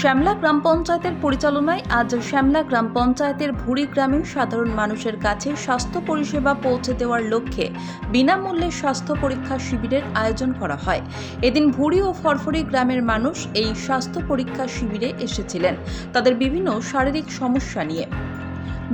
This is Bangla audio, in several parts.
শ্যামলা গ্রাম পঞ্চায়েতের পরিচালনায় আজ শ্যামলা গ্রাম পঞ্চায়েতের ভুড়ি গ্রামের সাধারণ মানুষের কাছে স্বাস্থ্য পরিষেবা পৌঁছে দেওয়ার লক্ষ্যে বিনামূল্যে স্বাস্থ্য পরীক্ষা শিবিরের আয়োজন করা হয়। এদিন ভুড়ি ও ফরফরি গ্রামের মানুষ এই স্বাস্থ্য পরীক্ষা শিবিরে এসেছিলেন। তাদের বিভিন্ন শারীরিক সমস্যা নিয়ে।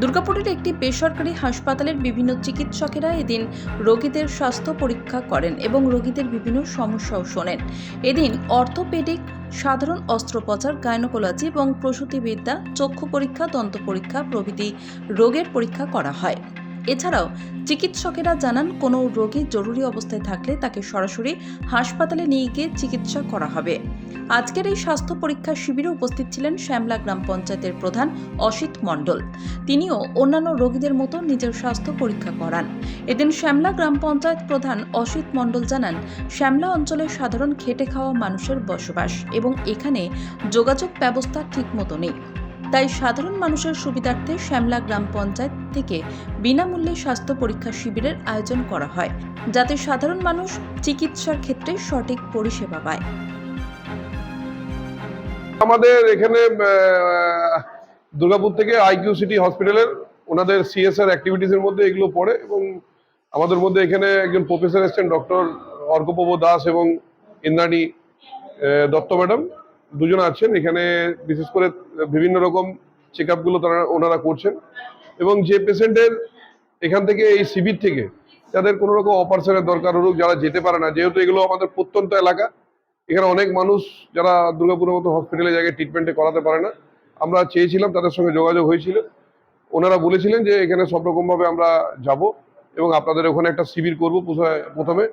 দুর্গাপুরের একটি বেসরকারি হাসপাতালের বিভিন্ন চিকিৎসকেরা এদিন রোগীদের স্বাস্থ্য পরীক্ষা করেন এবং রোগীদের বিভিন্ন সমস্যাও শোনেন। এদিন অর্থোপেডিক সাধারণ অস্ত্রোপচার গাইনোকোলজি এবং প্রসূতিবিদ্যা চক্ষু পরীক্ষা দন্ত পরীক্ষা প্রভৃতি রোগের পরীক্ষা করা হয়। এছাড়াও চিকিৎসকেরা জানান, কোনো রোগী জরুরি অবস্থায় থাকলে তাকে সরাসরি হাসপাতালে নিয়ে গিয়ে চিকিৎসা করা হবে। আজকের এই স্বাস্থ্য পরীক্ষা শিবিরে উপস্থিত ছিলেন শ্যামলা গ্রাম পঞ্চায়েতের প্রধান অসিত মণ্ডল। তিনিও অন্যান্য রোগীদের মতো নিজের স্বাস্থ্য পরীক্ষা করান। এদিন শ্যামলা গ্রাম পঞ্চায়েত প্রধান অসিত মণ্ডল জানান, শ্যামলা অঞ্চলে সাধারণ খেটে খাওয়া মানুষের বসবাস এবং এখানে যোগাযোগ ব্যবস্থা ঠিকমতো নেই। তাই সাধারণ মানুষের সুবিধার্থে শ্যামলা গ্রাম পঞ্চায়েত থেকে বিনামূল্যে স্বাস্থ্য পরীক্ষা শিবিরের আয়োজন করা হয়, যাতে সাধারণ মানুষ চিকিৎসার ক্ষেত্রে সঠিক পরিষেবা পায়। আমাদের এখানে দুর্গাপুর থেকে আইকিউ সিটি হসপিটালের ওনাদের সিএসআর অ্যাক্টিভিটিস এর মধ্যে এগুলো পড়ে এবং আমাদের মধ্যে এখানে একজন প্রফেসর এসছেন ডক্টর অর্কপ্রভ দাস এবং ইন্দ্রাণী দত্ত ম্যাডাম। দুজন আছেন, এখানে বিশেষ করে বিভিন্ন রকম চেক আপগুলো তারা, ওনারা করছেন। এবং যে পেশেন্টের এখান থেকে এই শিবির থেকে যাদের কোনো রকম অপারেশনের দরকার হোক যারা যেতে পারে না। যেহেতু এগুলো আমাদের প্রত্যন্ত এলাকা, এখানে অনেক মানুষ যারা দুর্গাপুরের মতো হসপিটালে জায়গায় ট্রিটমেন্টে করাতে পারে না। আমরা চেয়েছিলাম, তাদের সঙ্গে যোগাযোগ হয়েছিল। ওনারা বলেছিলেন যে এখানে সব রকমভাবে আমরা যাব এবং আপনাদের ওখানে একটা শিবির করব প্রথমে।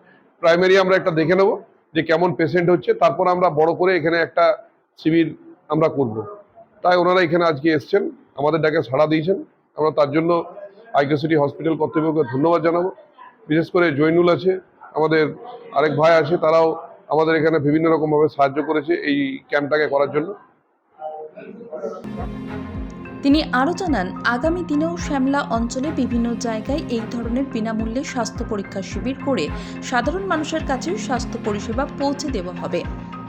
প্রাইমারি আমরা একটা দেখে নেব যে কেমন পেশেন্ট হচ্ছে, তারপর আমরা বড় করে এখানে একটা শিবির আমরা করব। তাই ওনারা এখানে আজকে এসছেন, আমাদের ডাকে সাড়া দিয়েছেন। আমরা তার জন্য আইকে সিটি হসপিটাল কর্তৃপক্ষকে ধন্যবাদ জানাব। বিশেষ করে জৈনুল আছে, আমাদের আরেক ভাই আছে, তারাও আমাদের এখানে বিভিন্ন রকমভাবে সাহায্য করেছে এই ক্যাম্পটাকে করার জন্য। তিনি আরও জানান, আগামী দিনেও শ্যামলা অঞ্চলে বিভিন্ন জায়গায় এই ধরনের বিনামূল্যে স্বাস্থ্য পরীক্ষা শিবির করে সাধারণ মানুষের কাছে স্বাস্থ্য পরিষেবা পৌঁছে দেওয়া হবে।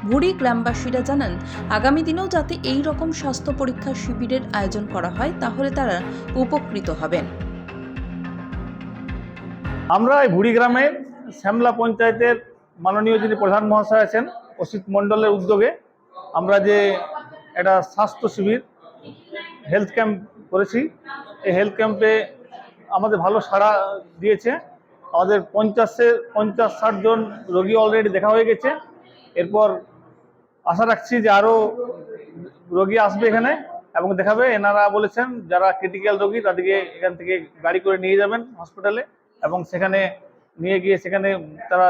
ভুড়ি গ্রামবাসীরা জানান, আগামী দিনেও যাতে এই রকম স্বাস্থ্য পরীক্ষা শিবিরের আয়োজন করা হয়, তাহলে তারা উপকৃত হবেন। আমরা এই ভুড়ি গ্রামে শ্যামলা পঞ্চায়েতের মাননীয় যিনি প্রধান মহাশয় আছেন, অসিত মণ্ডলের উদ্যোগে আমরা যে একটা স্বাস্থ্য শিবির, হেলথ ক্যাম্প করেছি। এই হেলথ ক্যাম্পে আমাদের ভালো সাড়া দিয়েছে। আমাদের পঞ্চাশের পঞ্চাশ ষাট জন রোগী অলরেডি দেখা হয়ে গেছে। এরপর আশা রাখছি যে আরও রোগী আসবে এখানে এবং দেখাবে। এনারা বলেছেন যারা ক্রিটিক্যাল রোগী তাদেরকে এখান থেকে গাড়ি করে নিয়ে যাবেন হসপিটালে এবং সেখানে নিয়ে গিয়ে সেখানে তারা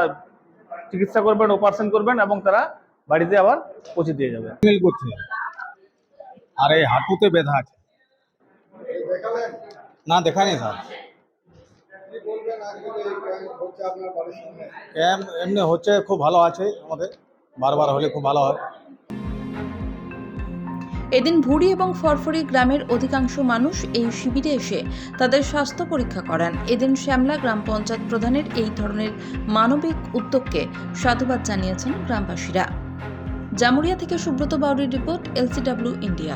চিকিৎসা করবেন অপারেশন করবেন এবং তারা বাড়িতে আবার পৌঁছে দিয়ে যাবে। আর এই হাঁটুতে ব্যথা আছে। না দেখায়নি স্যার। ক্যাম্প এমনি হচ্ছে খুব ভালো আছে আমাদের। বারবার হলে খুব ভালো হয়। এদিন ভুড়ি এবং ফরফরি গ্রামের অধিকাংশ মানুষ এই শিবিরে এসে তাদের স্বাস্থ্য পরীক্ষা করান। এদিন শ্যামলা গ্রাম পঞ্চায়েত প্রধানের এই ধরনের মানবিক উদ্যোগকে সাধুবাদ জানিয়েছেন গ্রামবাসীরা। জামুরিয়া থেকে Subrata বাউরির report, L C W India.